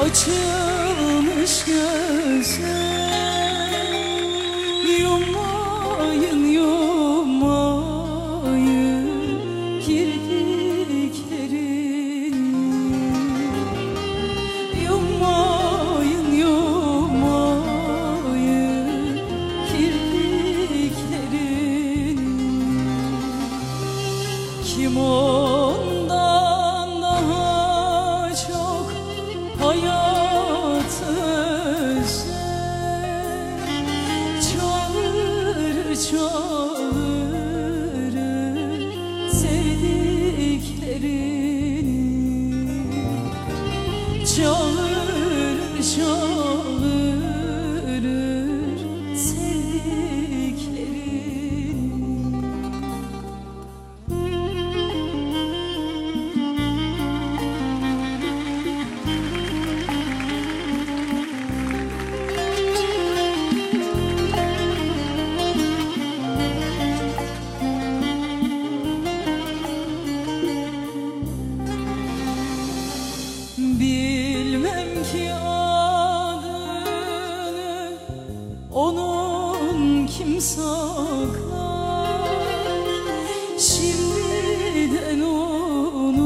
açılmış gözler. Yumayın yumayın kirpiklerini Yumayın yumayın kirpiklerini Kim ondan Spirit. Onun kim saklar Şimdiden unutmuş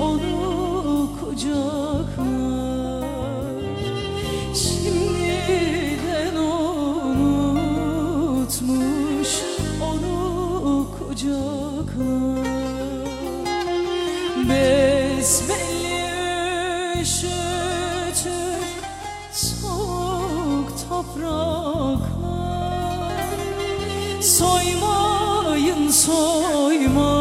onu kucaklar. Şimdiden unutmuş onu kucaklar. Besbelli üşütür Soymayın soymayın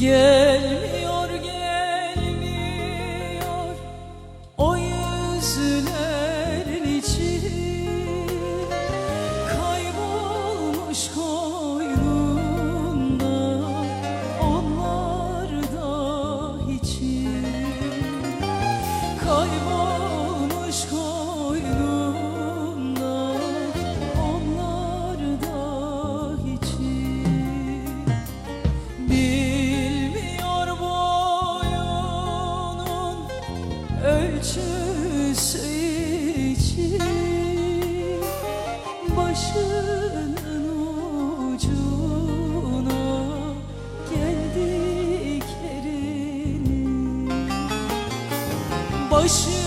Gelmiyor gelmiyor o yüzlerin içi Kaybolmuş koynunda onlar da hiçi Kaybolmuş koynunda Başının ucuna geldiklerini Başının